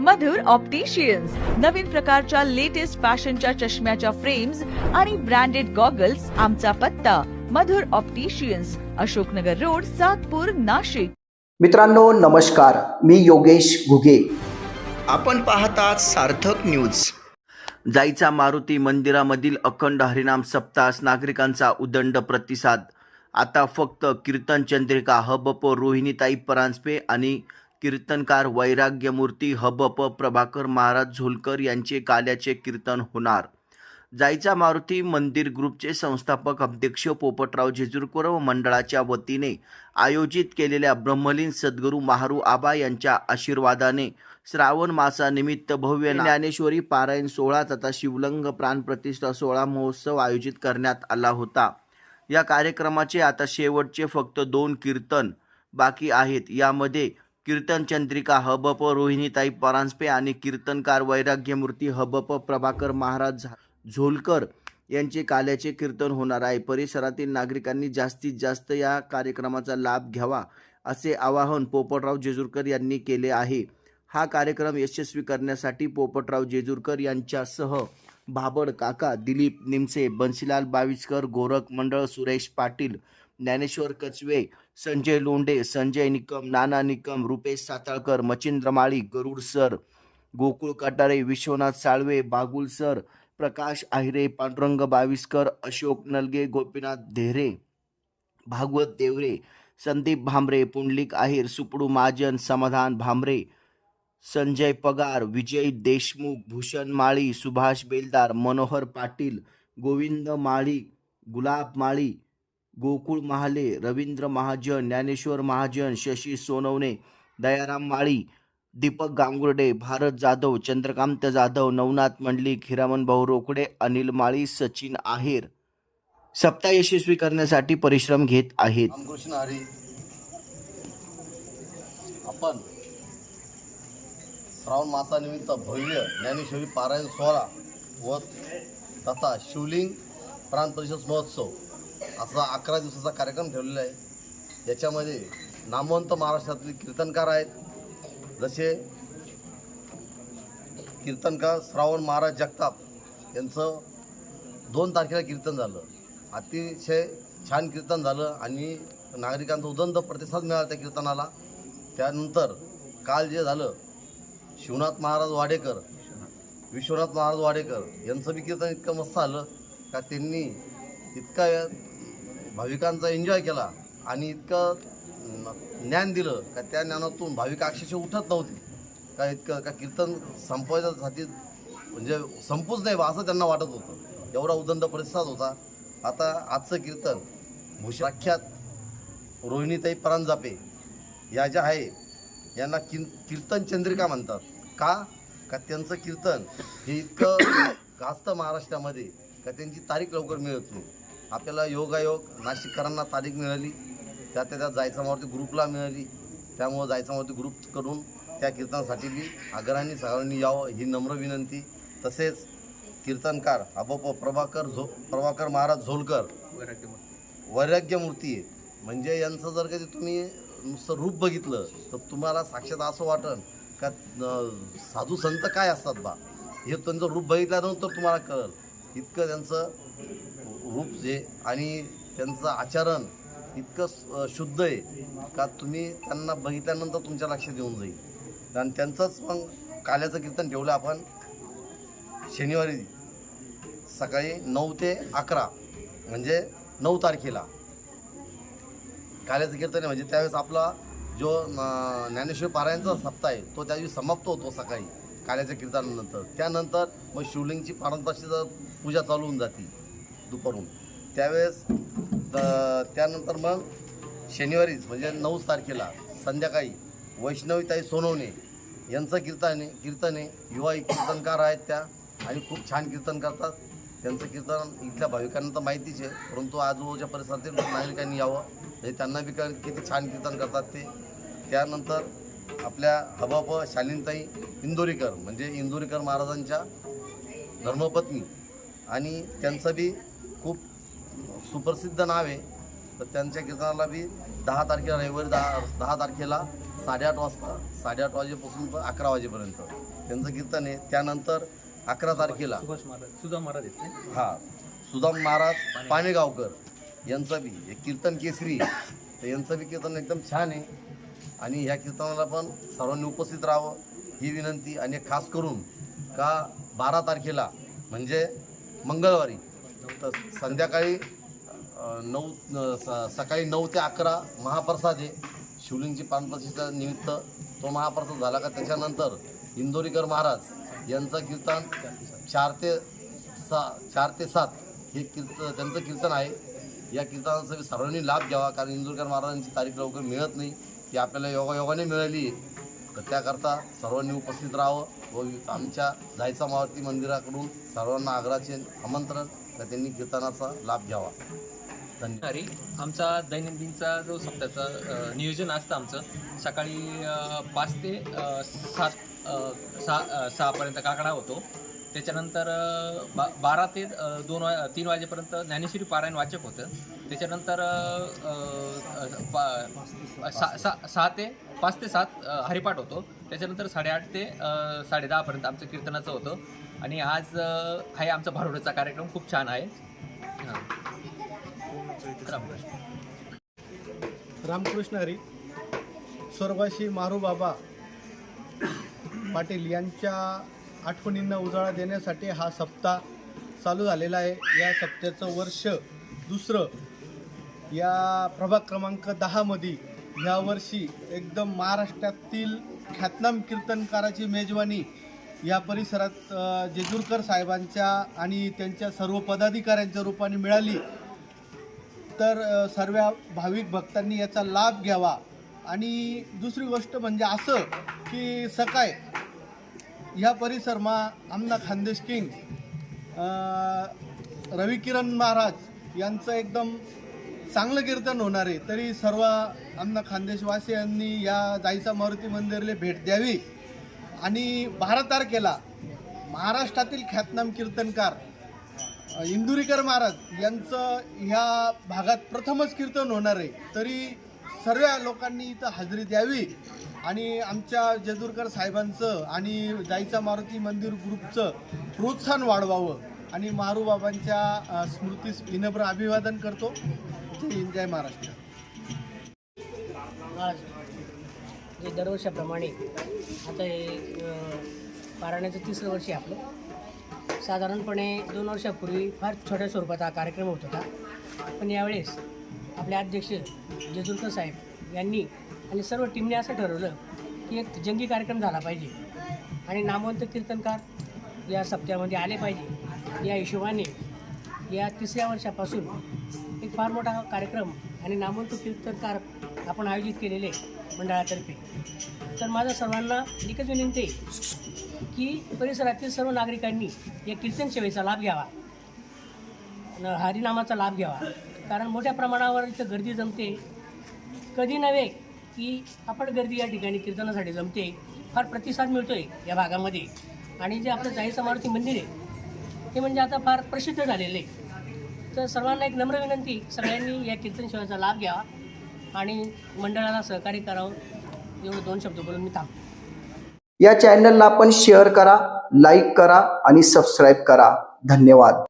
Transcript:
मधुर opticians नवीन प्रकारच्या latest फॅशनच्या चष्म्याच्या फ्रेम्स आणि ब्रँडेड गॉगल्स आमचा पत्ता. Madhur opticians Ashoknagar road Satpur Nashik. मित्रांनो नमस्कार. मी योगेश घुगे. आपण पाहतात सार्थक न्यूज जाईचा मारुती मंदिरामधील अखंड हरिनाम सप्तास नागरिकांचा उदंड प्रतिसाद. आता फक्त कीर्तन चंद्रिका हबप रोहिणीताई परांजपे आणि कीर्तनकार वैराग्यमूर्ती हबप प्रभाकर महाराज झोलकर यांचे काल्याचे कीर्तन होणार. जायचा मारुती मंदिर ग्रुपचे संस्थापक अध्यक्ष पोपटराव जेजुरकर व मंडळाच्या वतीने आयोजित केलेल्या ब्रह्मलीन सद्गुरू महारू आबा यांच्या आशीर्वादाने श्रावण मासानिमित्त भव्य ज्ञानेश्वरी पारायण सोहळा तथा शिवलंग प्राणप्रतिष्ठा सोहळा महोत्सव आयोजित करण्यात आला होता. या कार्यक्रमाचे आता शेवटचे फक्त दोन कीर्तन बाकी आहेत. यामध्ये कीर्तन चंद्रिका हबप रोहिणीताई परांजपे आणि कीर्तनकार वैराग्यमूर्ती हबप प्रभाकर महाराज झा- झोलकर यांचे काल्याचे कीर्तन होणार आहे. परिसरातील नागरिकांनी जास्तीत जास्त या कार्यक्रमाचा लाभ घ्यावा असे आवाहन पोपटराव जेजुरकर यांनी केले आहे. हा कार्यक्रम यशस्वी करण्यासाठी पोपटराव जेजुरकर यांच्यासह भाबड काका दिलीप निमसे बन्सीलाल बाविस्कर गोरख मंडळ सुरेश पाटील ज्ञानेश्वर कचवे संजय लोंढे संजय निकम नाना निकम रुपेश साताळकर मचिंद्र माळी गरुड सर गोकुळ कटारे विश्वनाथ साळवे बागुल सर प्रकाश आहिरे पांडुरंग बाविस्कर अशोक नलगे गोपीनाथ धेरे भागवत देवरे संदीप भांबरे पुंडलिक आहिर सुपडू महाजन समाधान भांबरे संजय पगार विजय देशमुख भूषण माळी सुभाष बेलदार मनोहर पाटील गोविंद माळी गुलाब माळी गोकुळ महाले रवींद्र महाजन ज्ञानेश्वर महाजन शशी सोनवणे दयाराम माळी दीपक गांगुर्डे भारत जाधव चंद्रकांत जाधव नवनाथ मंडलिक हिरामन भाऊ रोकडे अनिल माळी सचिन आहेर सप्ताह यशस्वी करण्यासाठी परिश्रम घेत आहेत. आपण श्रावण मासानिमित्त भव्य ज्ञानेश्वरी पारायण सोहळा व तथा शिवलिंग प्राण परिषद महोत्सव असा अकरा दिवसाचा कार्यक्रम ठेवलेला आहे. याच्यामध्ये नामवंत महाराष्ट्रातील कीर्तनकार आहेत. जसे कीर्तनकार श्रावण महाराज जगताप यांचं दोन तारखेला कीर्तन झालं. अतिशय छान कीर्तन झालं आणि नागरिकांचा उदंत प्रतिसाद मिळाला त्या कीर्तनाला. त्यानंतर काल जे झालं शिवनाथ महाराज वाडेकर विश्वनाथ महाराज वाडेकर यांचं बी कीर्तन इतकं मस्त आलं का त्यांनी इतका भाविकांचा एन्जॉय केला आणि इतकं ज्ञान दिलं का त्या ज्ञानातून भाविक अक्षरशः उठत नव्हते. का इतकं का कीर्तन संपवायच्यासाठी म्हणजे संपूच नाही बा असं त्यांना वाटत होतं. एवढा उदंड प्रतिसाद होता. आता आजचं कीर्तन भूषाख्यात रोहिणीताई परांजापे या ज्या आहे यांना किन कीर्तन चंद्रिका म्हणतात. का? का त्यांचं कीर्तन हे इतकं गाजतं महाराष्ट्रामध्ये का त्यांची तारीख लवकर मिळत नाही? आपल्याला योगायोग नाशिककरांना तारीख मिळाली त्या त्या जायचामावरती जायचा ग्रुपला मिळाली. त्यामुळं जायचामावरती ग्रुप करून त्या कीर्तनासाठी बी आग्रहांनी सगळ्यांनी यावं ही नम्र विनंती. तसेच कीर्तनकार आपोप प्रभाकर झो प्रभाकर महाराज झोलकर वैराग्यमूर्ती आहे. म्हणजे यांचं जर कधी तुम्ही नुसतं रूप बघितलं तर तुम्हाला साक्षात असं वाटन का साधू संत काय असतात बा? हे त्यांचं रूप बघितल्यानंतर तुम्हाला कळल. इतकं त्यांचं रूप जे आणि त्यांचं आचरण इतकं शुद्ध आहे का तुम्ही त्यांना बघितल्यानंतर तुमच्या लक्षात येऊन जाईल. आणि त्यांचंच मग काल्याचं कीर्तन ठेवलं आपण शनिवारी सकाळी नऊ ते अकरा म्हणजे नऊ तारखेला. काल्याचं कीर्तन आहे म्हणजे त्यावेळेस आपला जो ज्ञानेश्वर पारायणचा सप्ताह आहे तो त्या दिवशी समाप्त होतो सकाळी काल्याच्या कीर्तनानंतर. त्यानंतर मग शिवलिंगची पारंपारिक पूजा चालू होऊन जाते दुपारून. त्यावेळेस त्यानंतर मग शनिवारीच म्हणजे नऊ तारखेला संध्याकाळी वैष्णवीताई सोनवणे यांचं कीर्तन कीर्तन आहे. युवा कीर्तनकार आहेत त्या आणि खूप छान कीर्तन करतात. त्यांचं कीर्तन इथल्या भाविकांना तर माहितीच आहे परंतु आजूबाजूच्या परिसरातील नागरिकांनी यावं. म्हणजे त्यांना बी किती छान कीर्तन करतात ते. त्यानंतर आपल्या हबाप शालीनताई इंदोरीकर म्हणजे इंदोरीकर महाराजांच्या धर्मपत्नी. आणि त्यांचं बी खूप सुप्रसिद्ध नाव आहे. तर त्यांच्या कीर्तनाला बी दहा तारखेला रविवारी दहा दहा तारखेला साडेआठ वाजता साडेआठ वाजेपासून तर अकरा वाजेपर्यंत त्यांचं कीर्तन आहे. त्यानंतर अकरा तारखेला सुभाष महाराज? हा सुदाम महाराज पाणेगावकर यांचं बी हे कीर्तन केसरी तर यांचं बी कीर्तन एकदम छान आहे. आणि ह्या कीर्तनाला पण सर्वांनी उपस्थित राहावं ही विनंती आणि खास करून का बारा तारखेला म्हणजे मंगळवारी तर संध्याकाळी नऊ स- सकाळी नऊ ते अकरा महाप्रसाद आहे. शिवलिंगची पानप्रतिष्ठा निमित्त तो महाप्रसाद झाला का त्याच्यानंतर इंदोरीकर महाराज यांचं कीर्तन चार ते सा चार ते सात हे कीर्तन त्यांचं कीर्तन आहे. या कीर्तनाचा सर्वांनी लाभ घ्यावा कारण इंदोरकर महाराजांची तारीख लवकर मिळत नाही. ती आपल्याला योगायोगाने मिळाली. तर त्याकरता सर्वांनी उपस्थित राहावं व आमच्या जायचा मारुती मंदिराकडून सर्वांना आग्रहाचे आमंत्रण तर त्यांनी कीर्तनाचा लाभ घ्यावा. धन्यवाद आमचा दैनंदिनचा जो सप्ताहाचा नियोजन असतं आमचं सकाळी पाच ते सात सहा सहापर्यंत काकडा होतो. त्याच्यानंतर बा बारा ते दोन वा तीन वाजेपर्यंत ज्ञानेश्वरी पारायण वाचक होतं. त्याच्यानंतर सा- सा- सहा ते पाच ते सात हरिपाठ होतो. त्याच्यानंतर साडेआठ ते साडेदहापर्यंत आमचं कीर्तनाचं होतं. आणि आज आहे आमचा भारुडाचा कार्यक्रम. खूप छान आहे. हां. रामकृष्ण रामकृष्ण हरी स्वर्गवासी मारूबाबा पाटील यांच्या आठवणींना उजाळा देण्यासाठी हा सप्ताह चालू झालेला आहे. या सप्त्याचं वर्ष दुसरं. या प्रभाग क्रमांक दहामध्ये यावर्षी एकदम महाराष्ट्रातील ख्यातनाम कीर्तनकाराची मेजवानी या परिसरात जेजूरकर साहेबांच्या आणि त्यांच्या सर्व पदाधिकाऱ्यांच्या रूपाने मिळाली. तर सर्व भाविक भक्तांनी याचा लाभ घ्यावा. आणि दुसरी गोष्ट म्हणजे असं की सकाळ ह्या परिसरमा आमना खानदेश किंग रविकिरण रवी किरण महाराज यांचं एकदम चांगलं कीर्तन होणार आहे. तरी सर्व आमना खानदेशवासियांनी या जायचा मारुती मंदिरला भेट द्यावी. आणि बारा तारखेला महाराष्ट्रातील ख्यातनाम कीर्तनकार इंदुरीकर महाराज यांचं ह्या भागात प्रथमच कीर्तन होणार आहे. तरी सर्व लोकांनी इथं हजेरी द्यावी आणि आमच्या जेजूरकर साहेबांचं आणि जायचा मारुती मंदिर ग्रुपचं प्रोत्साहन वाढवावं. आणि मारूबाबांच्या स्मृतीस विनम्र अभिवादन करतो. जय हिंद जय महाराष्ट्र. आज जे दरवर्षाप्रमाणे आता हे पारायणाचं तिसरं वर्ष आहे आपलं. साधारणपणे दोन वर्षापूर्वी फार छोट्या स्वरूपाचा हा कार्यक्रम होत होता. पण यावेळेस आपले अध्यक्ष जेजुरकर साहेब यांनी आणि सर्व टीमने असं ठरवलं की एक जंगी कार्यक्रम झाला पाहिजे आणि नामवंत कीर्तनकार या सप्त्यामध्ये आले पाहिजे. या हिशोबाने या तिसऱ्या वर्षापासून एक फार मोठा कार्यक्रम आणि नामवंत कीर्तनकार आपण आयोजित केलेले मंडळातर्फे. तर माझं सर्वांना एकच विनंती आहे की परिसरातील सर्व नागरिकांनी या कीर्तन सेवेचा लाभ घ्यावा. न- हरिनामाचा लाभ घ्यावा. कारण मोठ्या प्रमाणावर इथं गर्दी जमते. कधी नव्हे की आपण गर्दी या ठिकाणी कीर्तनासाठी जमते. फार प्रतिसाद मिळतो आहे या भागामध्ये. आणि जे आपलं जाहीर मारुती मंदिर आहे ते म्हणजे आता फार प्रसिद्ध झालेलं आहे. तर सर्वांना एक नम्र विनंती सगळ्यांनी या कीर्तन सेवेचा लाभ घ्यावा आणि मंडळाला सहकार्य करावं. एवढं दोन शब्द बोलून मी थांबतो. या चॅनलला आपण शेअर करा लाईक करा आणि सबस्क्राईब करा. धन्यवाद.